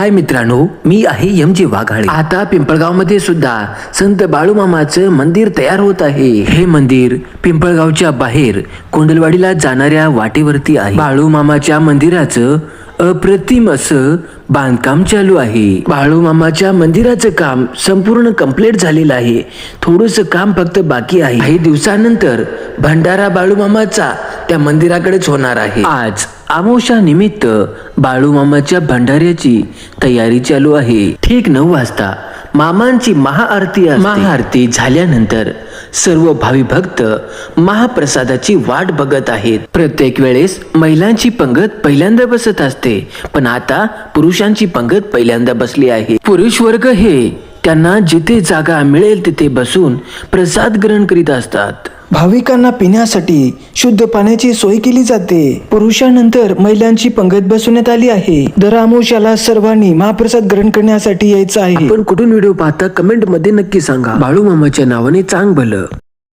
हाय मित्रांनो मी आहे M G Waghale. आता पिंपळगावमध्ये सुद्धा संत बाळूमामाचं मंदिर तयार होत आहे. हे मंदिर पिंपळगावच्या बाहेर कोंडलवाडीला जाणाऱ्या वाटेवरती आहे. बाळूमामाच्या मंदिराचं अप्रतिम असं बांधकाम चालू आहे. बाळूमामाच्या मंदिराचं काम संपूर्ण कंप्लीट झालेलं आहे. थोडस काम फक्त बाकी आहे. काही दिवसानंतर भंडारा बाळूमामाचा त्या मंदिराकडेच होणार आहे. आज आमोशा निमित्त बाळूमामाच्या भंडाऱ्याची तयारी चालू आहे. ठीक नऊ वाजता मामांची महाआरती महाआरती झाल्यानंतर सर्व भावी भक्त महाप्रसादाची वाट बघत आहेत. प्रत्येक वेळेस महिलांची पंगत पहिल्यांदा बसत असते पण आता पुरुषांची पंगत पहिल्यांदा बसली आहे. पुरुष वर्ग हे त्यांना जिथे जागा मिळेल तिथे बसून प्रसाद ग्रहण करीत असतात. भाविकांना पिण्यासाठी शुद्ध पाण्याची सोय केली जाते. पुरुषानंतर महिलांची पंगत बसवण्यात आली आहे. दर आमोशाला सर्वांनी महाप्रसाद ग्रहण करण्यासाठी यायचं आहे. पण कुठून व्हिडिओ पाहता कमेंटमध्ये नक्की सांगा. बाळूमामाच्या नावाने चांग भलं